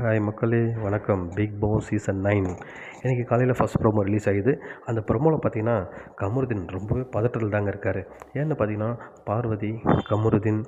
Hi மக்களே. வணக்கம். Big Boss season nine இன்றைக்கி காலையில் ஃபஸ்ட் ப்ரோமோ ரிலீஸ் ஆகுது அந்த ப்ரோமோவில் பார்த்தீங்கன்னா கமருதீன் ரொம்பவே பதட்டத்தில் தாங்க இருக்கார். ஏன்னு பார்த்தீங்கன்னா பார்வதி கமருதீன்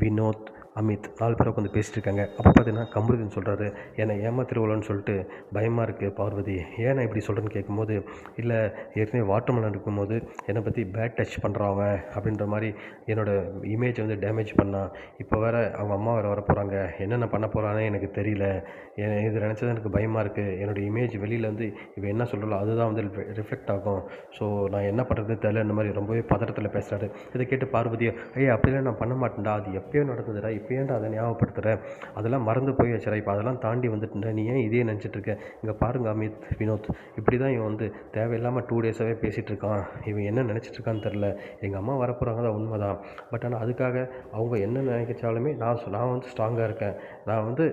வினோத் அமித் நாலு பேர் உட்காந்து பேசிகிட்டு இருக்காங்க அப்போ பார்த்தீங்கன்னா கமருதீன் சொல்கிறாரு என்னை ஏமாத்திருவலன்னு சொல்லிட்டு பயமாக இருக்குது பார்வதி. ஏன் நான் இப்படி சொல்கிறேன்னு கேட்கும்போது இல்லை ஏற்கனவே வாட்டர்மெலன் இருக்கும்போது என்னை பற்றி பேட் டச் பண்ணுறான் அவன் அப்படின்ற மாதிரி என்னோடய இமேஜ் வந்து டேமேஜ் பண்ணான் இப்போ வேறு அவங்க அம்மா வேறு வர போகிறாங்க என்னென்ன பண்ண போகிறானே எனக்கு தெரியல. எ- இது நினச்சது எனக்கு பயமாக இருக்குது என்னோடய இமேஜ் வெளியில் வந்து இவன் என்ன சொல்கிறாளோ அதுதான் வந்து ரிஃப்ளெக்ட் ஆகும். ஸோ நான் என்ன பண்ணுறதுன்னு தெரியல. இந்த மாதிரி ரொம்பவே பதட்டத்தில் பேசுகிறாரு இதை கேட்டு பார்வதி ஐயா அப்படிலாம் நான் பண்ண மாட்டேன்டா. அது எப்பயோ நடந்ததுடா. இப்போ ஏன்டா அதை ஞாபகப்படுத்துகிற அதெல்லாம் மறந்து போய் வச்சுற இப்போ அதெல்லாம் தாண்டி வந்துட்டு நீ ஏன் இதே நினச்சிட்ருக்க இங்கே பாருங்க அமித் வினோத். இப்படி தான் இவன் வந்து தேவையில்லாமல் டூ டேஸாகவே பேசிகிட்டு இருக்கான். இவன் என்ன நினச்சிட்டு இருக்கான்னு தெரில எங்கள் அம்மா வரப்போகிறாங்க தான் உண்மை தான் பட் ஆனால் அதுக்காக அவங்க என்ன நினைச்சாலுமே நான் சொ- நான் வந்து ஸ்ட்ராங்காக இருக்கேன். நான் வந்து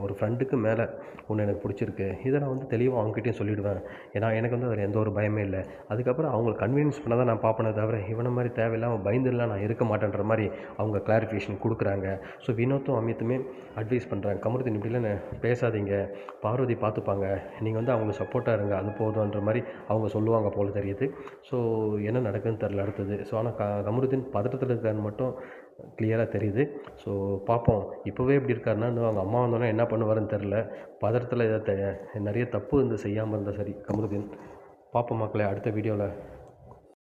ஒரு ஃப்ரெண்டுக்கு மேலே ஒன்று எனக்கு பிடிச்சிருக்கு. இதை நான் வந்து தெளிவாக அவங்ககிட்டயும் சொல்லிவிடுவேன் ஏன்னா எனக்கு வந்து அதில் எந்த ஒரு பயமே இல்லை. அதுக்கப்புறம் அவங்களை கன்வீனியன்ஸ் பண்ண தான் நான் பார்ப்பனே தவிர இவனை மாதிரி தேவையில்லாமல் பயந்துலாம் நான் இருக்க மாட்டேன்ற மாதிரி அவங்க கிளாரிஃபிகேஷன் கொடுக்குறாங்க. ஸோ வினோத்தும் அமித்துமே அட்வைஸ் பண்ணுறாங்க கமருதீன் இப்படிலாம் என்ன பேசாதீங்க. பார்வதி பார்த்துப்பாங்க. நீங்கள் வந்து அவங்களுக்கு சப்போர்ட்டாக இருங்க. அது போதும்ன்ற மாதிரி அவங்க சொல்லுவாங்க போல தெரியுது. ஸோ என்ன நடக்குதுன்னு தெரில அடுத்தது. ஸோ ஆனால் க கமருதீன் பதட்டத்தில் இருக்காருன்னு மட்டும் கிளியராக தெரியுது. ஸோ பார்ப்போம். இப்போவே இப்படி இருக்காருன்னா இன்னும் அவங்க அம்மா வந்தோன்னே என்ன பண்ணுவாருன்னு தெரில பதட்டத்தில் தெ- நிறைய தப்பு இந்த செய்யாமல் இருந்தால் சரி. கமருதீன் பார்ப்போம் மக்களை அடுத்த வீடியோவில்